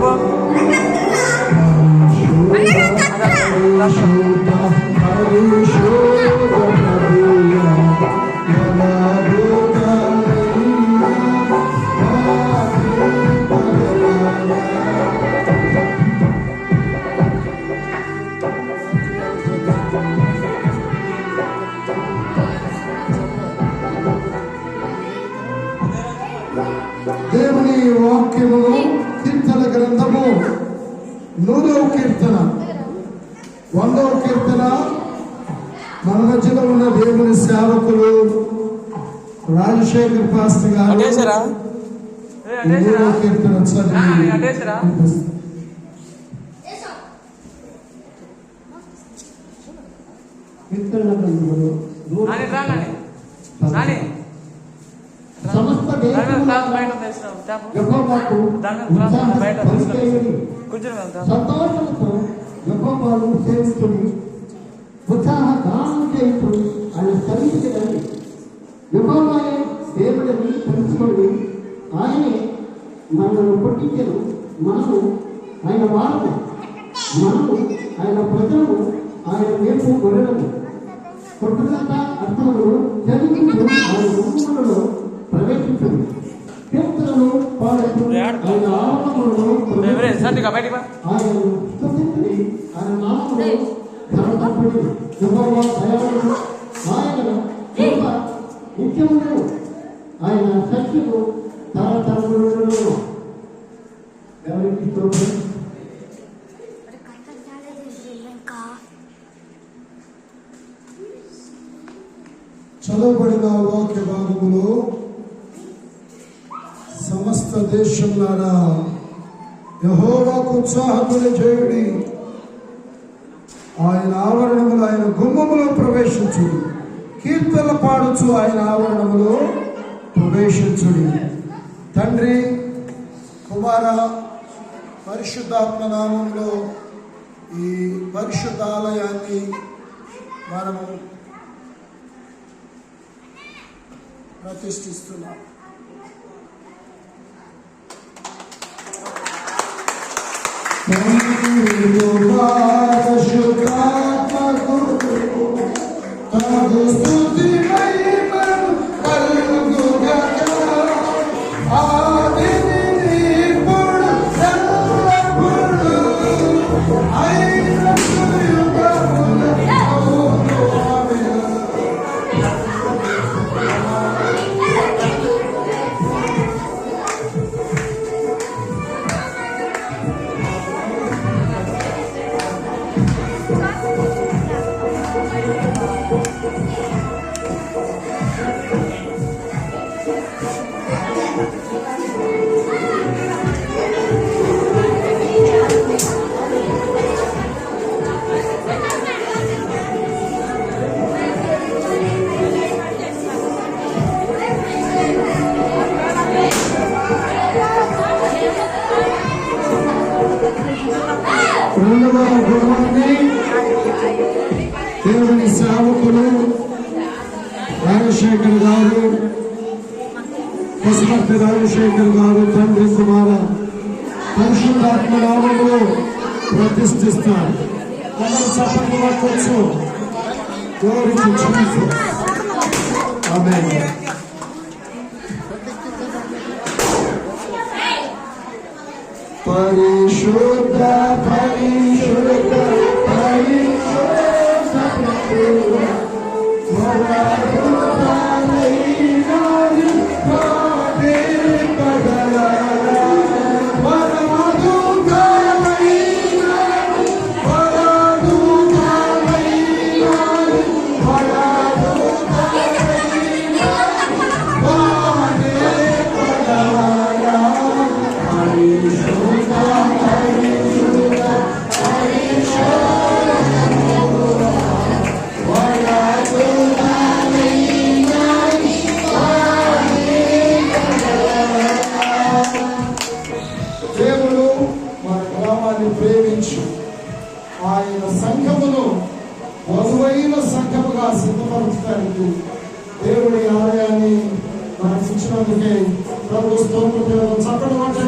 করব Give me a walk, give me a walk. గ్రంథము నూరవ కీర్తన. వందవ కీర్తన. మన మధ్యలో ఉన్న దేవుని సేవకులు రాజశేఖర్ పాస్టర్ గారు నూరవ కీర్తన చదివి. అటేసారా కీర్తన సమస్త యెహోవాకు సంతోషంతో యెహోవాను సేవించుడి. ఉత్సాహ గానం చేయుచుడి ఆయన సన్నిధికి యెహోవాయే దేవుడిని తెలుసుకోండి ఆయనే మనల్ని పుట్టించను. మనము ఆయన వారము. మనము ఆయన ప్రజలు ఆయన వైపు గొర్రెలము పుట్టుకంత అర్థములు చదివించు ఆయన ప్రవేశించదు. కీర్తనలు పాడుతూ ఆయన బా ఆయన స్తుతించుడి ఆయన యెహోవా దయాళుడు ఆయన కృప నిత్యమును ఆయన సత్యము తరతరములను ఎవరికి స్తోత్రం? చదవబడిన వాక్య భాగములో సమస్త దేశంలారా యహోవాకు ఉత్సాహములు చేయుడి. ఆయన ఆవరణములు ఆయన గుమ్మములో ప్రవేశించుడు. కీర్తన పాడుచు ఆయన ఆవరణములో ప్రవేశించుడి. తండ్రి కుమార పరిశుద్ధాత్మ నామంలో ఈ పరిశుద్ధాలయాన్ని మనము ప్రతిష్ఠిస్తున్నాం Thank you. రెండవ గుణాన్ని దేవుని సేవకులు రాజశేఖర్ గారు పశుపతి రాజశేఖర్ గారు తండ్రి కుమార పరిశుద్ధాత్మ నామంలో ప్రతిష్ఠిస్తారు అందరూ చప్పట్లు పట్టవచ్చు సంఘమును మధువైన సంఘముగా సిద్ధపరచడానికి దేవుడి ఆలయాన్ని మనకు ఇచ్చినందుకే ప్రభు స్తోత్రం చక్కడం అంటే